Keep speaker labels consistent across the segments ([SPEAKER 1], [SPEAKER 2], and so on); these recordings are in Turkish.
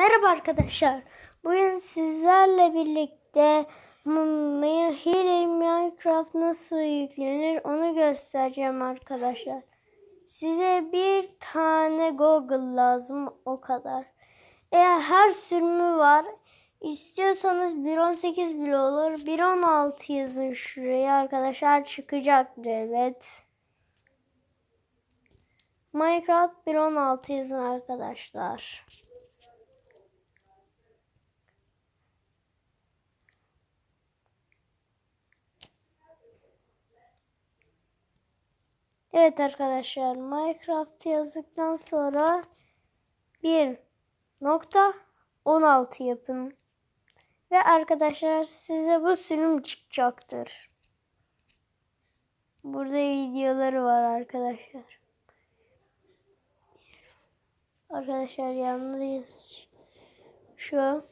[SPEAKER 1] Merhaba arkadaşlar. Bugün sizlerle birlikte Hile Minecraft nasıl yüklenir onu göstereceğim arkadaşlar. Size bir tane Google lazım o kadar. Eğer her sürümü var istiyorsanız 1.18 bile olur. 1.16 yazın şuraya arkadaşlar çıkacaktır evet. Minecraft 1.16 yazın arkadaşlar. Evet arkadaşlar Minecraft yazdıktan sonra 1.16 yapın. Ve arkadaşlar size bu sürüm çıkacaktır. Burada videoları var arkadaşlar. Arkadaşlar yalnız şu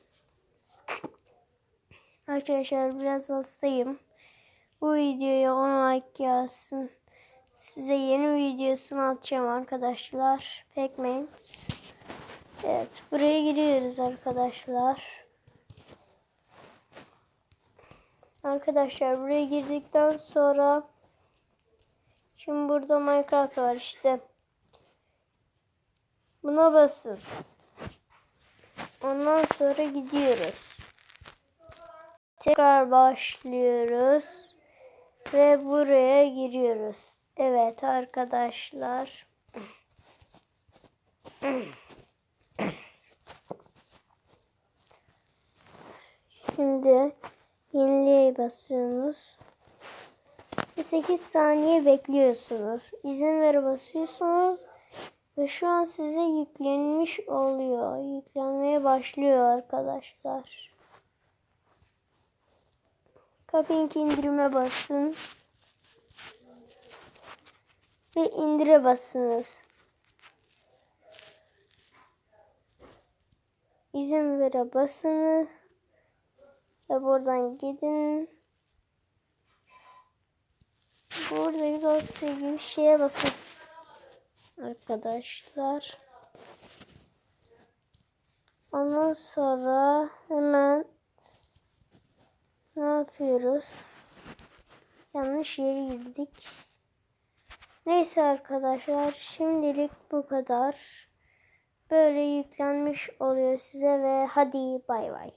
[SPEAKER 1] Arkadaşlar biraz hastayım. Bu videoya 10 like gelsin. Size yeni videosunu atacağım arkadaşlar. Pekmen. Evet buraya giriyoruz arkadaşlar. Arkadaşlar buraya girdikten sonra şimdi burada Minecraft var işte. Buna basın. Ondan sonra gidiyoruz. Tekrar başlıyoruz. Ve buraya giriyoruz. Evet arkadaşlar. Şimdi yenileye basıyorsunuz. Ve 8 saniye bekliyorsunuz. İzin ver basıyorsunuz. Ve şu an size yüklenmiş oluyor. Yüklenmeye başlıyor arkadaşlar. Kapink indirime basın. Ve indire basınız. İzin vere basını. Ve buradan gidin. Burada bir dosya gibi şeye basın. Arkadaşlar. Ondan sonra hemen ne yapıyoruz? Yanlış yere girdik. Neyse arkadaşlar şimdilik bu kadar. Böyle yüklenmiş oluyor size ve hadi bay bay.